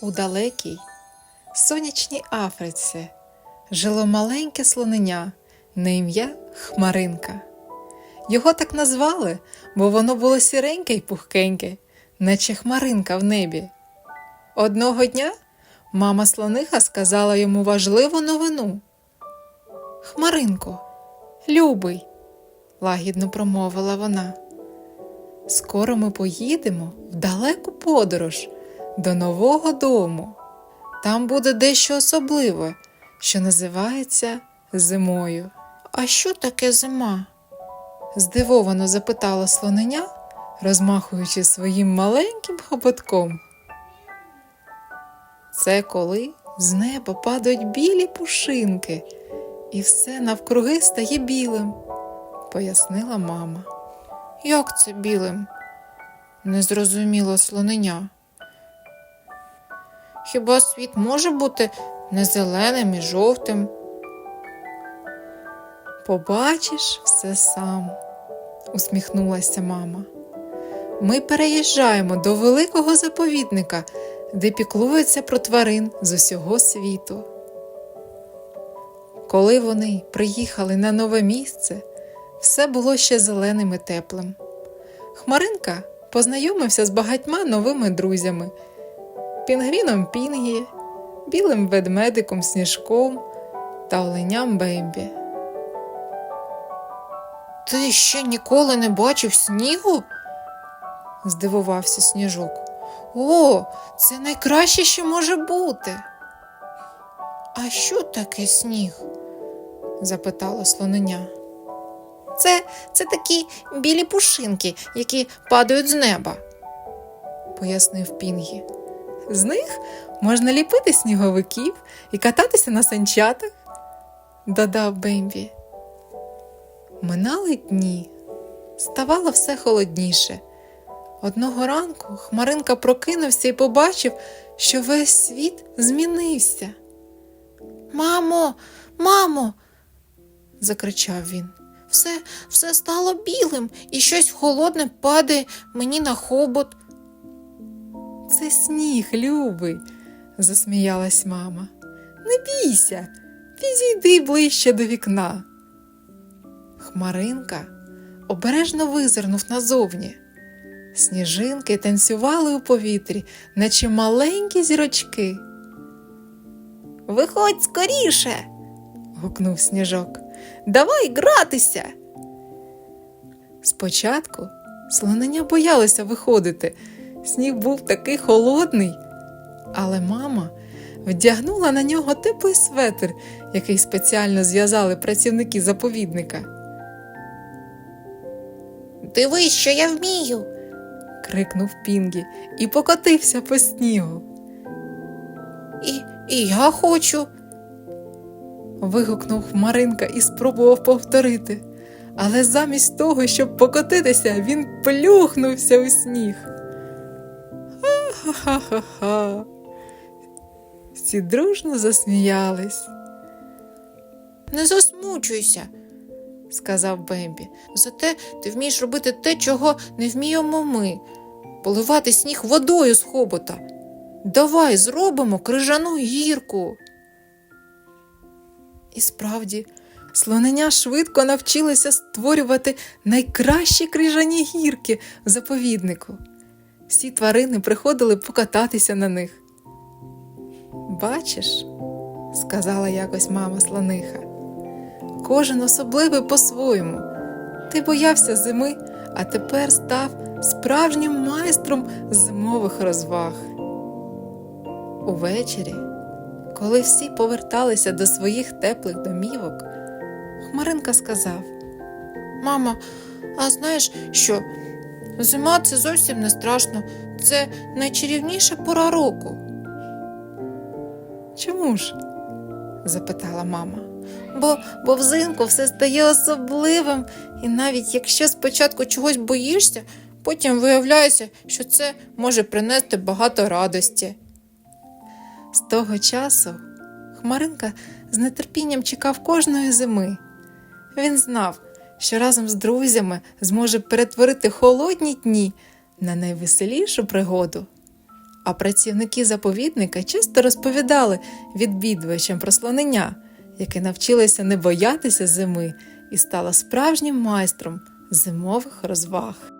У далекій сонячній Африці жило маленьке слоненя на ім'я Хмаринка. Його так назвали, бо воно було сіреньке й пухкеньке, наче хмаринка в небі. Одного дня мама слониха сказала йому важливу новину. Хмаринко, любий, лагідно промовила вона. Скоро ми поїдемо в далеку подорож до нового дому. Там буде дещо особливе, що називається зимою. А що таке зима? здивовано запитала слоненя, розмахуючи своїм маленьким хоботком. Це коли з неба падають білі пушинки, і все навкруги стає білим, пояснила мама. Як це білим? не зрозуміло слоненя. Хіба світ може бути не зеленим і жовтим? Побачиш все сам, усміхнулася мама. Ми переїжджаємо до великого заповідника, де піклуються про тварин з усього світу. Коли вони приїхали на нове місце, все було ще зеленим і теплим. Хмаринка познайомився з багатьма новими друзями: пінгвіном Пінгі, білим ведмедиком Сніжком та оленям Бембі. Ти ще ніколи не бачив снігу? здивувався сніжок. О, це найкраще, що може бути. А що таке сніг? запитала слоненя. Це, це такі білі пушинки, які падають з неба, пояснив Пінгі. З них можна ліпити сніговиків і кататися на санчатах, додав Бембі. Минали дні, ставало все холодніше. Одного ранку Хмаринка прокинувся і побачив, що весь світ змінився. Мамо, мамо, закричав він. Все, все стало білим, і щось холодне падає мені на хобот. Це сніг, любий, засміялась мама. Не бійся, підійди ближче до вікна. Хмаринка обережно визирнув назовні. Сніжинки танцювали у повітрі, наче маленькі зірочки. Виходь скоріше. гукнув сніжок. Давай гратися. Спочатку слонення боялося виходити. Сніг був такий холодний, але мама вдягнула на нього теплий светр, який спеціально зв'язали працівники заповідника. Дивись, що я вмію. крикнув Пінгі і покотився по снігу. І, і я хочу. вигукнув Маринка і спробував повторити. Але замість того, щоб покотитися, він плюхнувся у сніг. Ха-ха-ха-ха. Всі дружно засміялись. Не засмучуйся, сказав Бембі. Зате ти вмієш робити те, чого не вміємо ми поливати сніг водою з хобота. Давай зробимо крижану гірку. І справді, слонення швидко навчилося створювати найкращі крижані гірки в заповіднику. Всі тварини приходили покататися на них. Бачиш, сказала якось мама слониха, кожен особливий по-своєму. Ти боявся зими, а тепер став справжнім майстром зимових розваг. Увечері, коли всі поверталися до своїх теплих домівок, Хмаринка сказав: Мамо, а знаєш що? Зима це зовсім не страшно, це найчарівніша пора року. Чому ж? запитала мама. Бо, бо взимку все стає особливим, і навіть якщо спочатку чогось боїшся, потім виявляється, що це може принести багато радості. З того часу Хмаринка з нетерпінням чекав кожної зими. Він знав, що разом з друзями зможе перетворити холодні дні на найвеселішу пригоду. А працівники заповідника часто розповідали відвідувачам про слонення, яке навчилося не боятися зими і стало справжнім майстром зимових розваг.